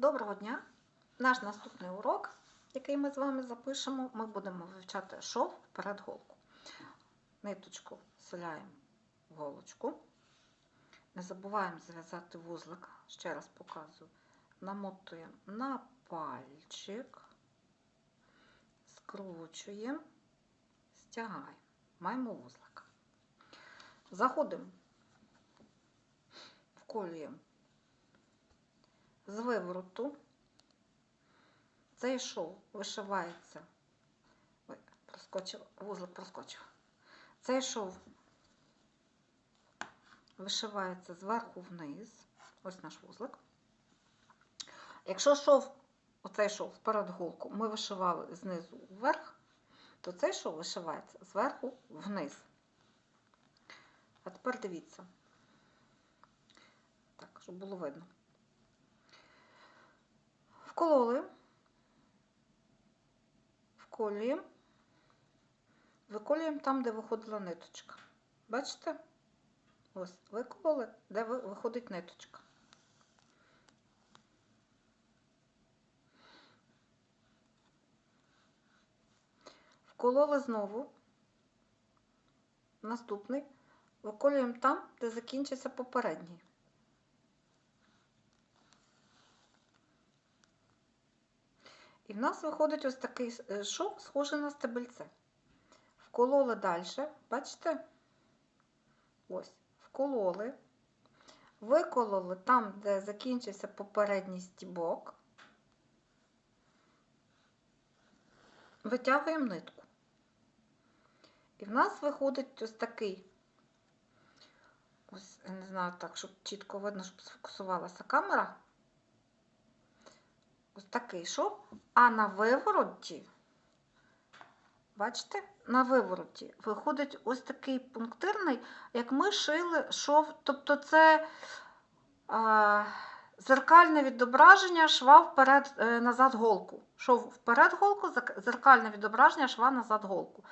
Доброго дня! Наш наступний урок, який ми з вами запишемо, ми будемо вивчати шов перед голку. Ниточку вселяємо в голочку. Не забуваємо зв'язати вузлик, ще раз показую. Намотуємо на пальчик, скручуємо, стягаємо. Маємо вузлик. Заходимо, вколюємо з вивороту. Цей шов вишивається. Ой, проскочив, вузлик проскочив. Цей шов вишивається зверху вниз. Ось наш вузлик. Якщо шов, оцей шов перед голку, ми вишивали знизу вверх, то цей шов вишивається зверху вниз. А тепер дивіться. Так, щоб було видно. Вкололи, вколюємо, виколюємо там, де виходила ниточка. Бачите? Ось, викололи, де виходить ниточка. Вкололи знову. Наступний. Виколюємо там, де закінчиться попередній. І в нас виходить ось такий е, шов, схожий на стебельце. Вкололи далі, бачите? Ось, вкололи, викололи там, де закінчився попередній стібок, витягуємо нитку. І в нас виходить ось такий, ось, я не знаю так, щоб чітко видно, щоб сфокусувалася камера ось такий шов, а на вивороті, бачите, на вивороті виходить ось такий пунктирний, як ми шили шов, тобто це а, зеркальне відображення шва вперед, е, назад голку. Шов вперед голку, зеркальне відображення шва назад голку.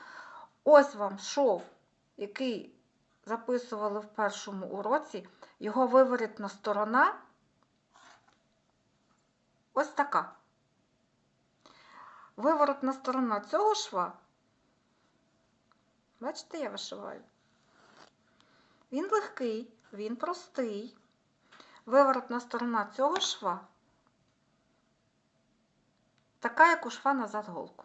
Ось вам шов, який записували в першому уроці, його виворітна сторона ось така. Виворотна сторона цього шва, бачите, я вишиваю. Він легкий, він простий. Виворотна сторона цього шва така, як у шва назад голку.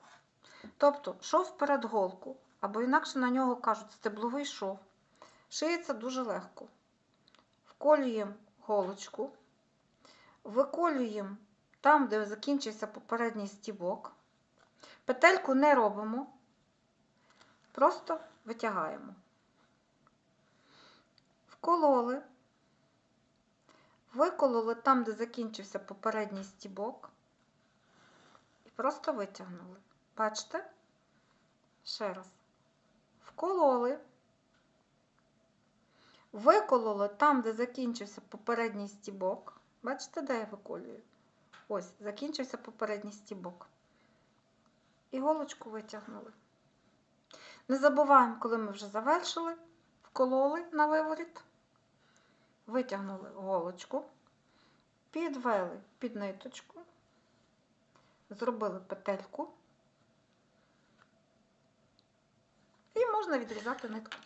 Тобто шов перед голку, або інакше на нього кажуть стебловий шов, шиється дуже легко. Вколюємо голочку, виколюємо там, де закінчився попередній стібок. Петельку не робимо, просто витягаємо. Вкололи, викололи там, де закінчився попередній стібок, і просто витягнули. Бачите? Ще раз. Вкололи, викололи там, де закінчився попередній стібок. Бачите, де я виколюю? Ось, закінчився попередній стібок. І голочку витягнули. Не забуваємо, коли ми вже завершили, вкололи на виворіт, витягнули голочку, підвели під ниточку, зробили петельку і можна відрізати нитку.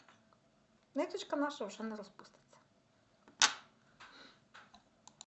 Ниточка наша вже не розпуститься.